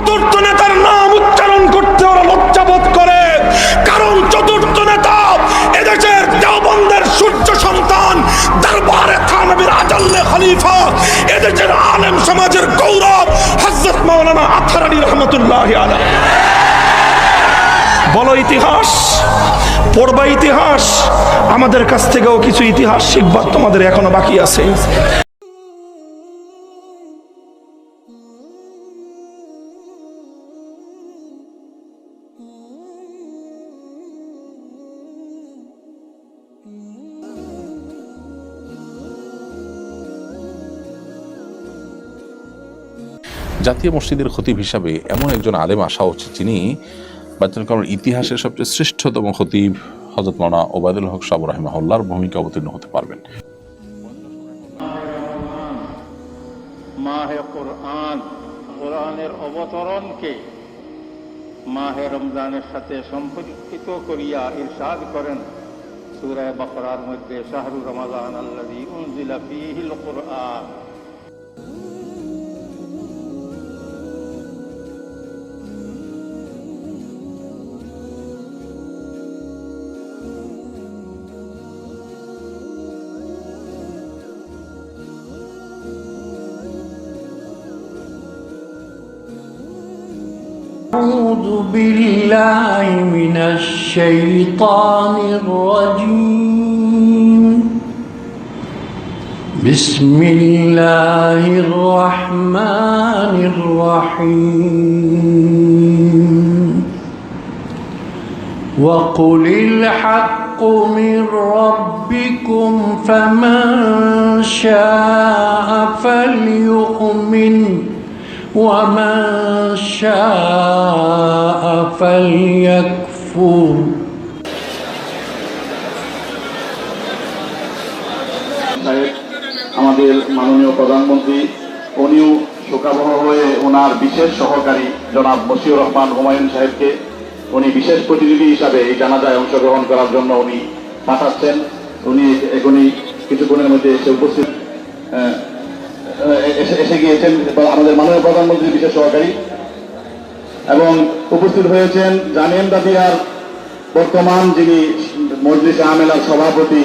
চতুর্থ নেতার নাম উচ্চারণ করতে ওরা লজ্জাবোধ করে। কারণ চতুর্থ নেতা এদেশের দেওবন্দের সূর্য সন্তান, দরবারে থানবীর আজাল্লে খলিফা, এদেশের আলেম সমাজের গৌরব হযরত মাওলানা আথার আলী রহমতুল্লাহ আলাইহি। বলো ইতিহাস, পড়বা ইতিহাস, আমাদের কাছ থেকেও কিছু ইতিহাস শিখবার তোমাদের এখনও বাকি আছে। জাতীয় মসজিদের খতিব হিসাবে এমন একজন আলেম আসা উচিত যিনি বাচ্চান কারণ ইতিহাসের সবচেয়ে শ্রেষ্ঠতম খতিব হজরত মানা ওবায়দুল হক সাবু রাহিমাহুল্লার ভূমিকা অবতীর্ণ হতে পারবেন। মাহে কোরআন, কোরআনের অবতরণকে মাহে রমজানের সাথে সম্পর্কিত করিয়া ইরশাদ করেন। সূরায়ে বাকরার মধ্যে শাহরু রমাদান আল্লাযী উনজিলা ফীহিল কোরআন। أعوذ بالله من الشيطان الرجيم. بسم الله الرحمن الرحيم. وقل الحق من ربكم فمن شاء فليؤمن. ومن شاء فليكفر সাহেব আমাদের মাননীয় প্রধানমন্ত্রী উনিও শোকাবহ হয়ে ওনার বিশেষ সহকারী জনাব মশিউর রহমান হুমায়ুন সাহেবকে উনি বিশেষ প্রতিনিধি হিসাবে এই জানাজায় অংশগ্রহণ করার জন্য উনি পাঠাচ্ছেন উনি এখনই কিছুক্ষণের মধ্যে এসে উপস্থিত আহ, এসে গিয়েছেন আমাদের মাননীয় প্রধানমন্ত্রীর বিশেষ সহকারী। এবং উপস্থিত হয়েছেন জামিয়ান দাদিয়ার বর্তমান যিনি মজলিস আমেলার সভাপতি।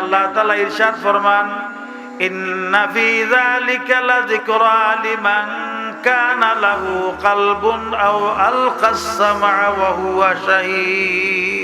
আল্লাহ ইরশাদ ফরমান, ইন্না ফি যালিকা লাযিকরা লিমান কানা লাহু কলবুন আও আলকাস ওয়া হুয়া শাহীদ।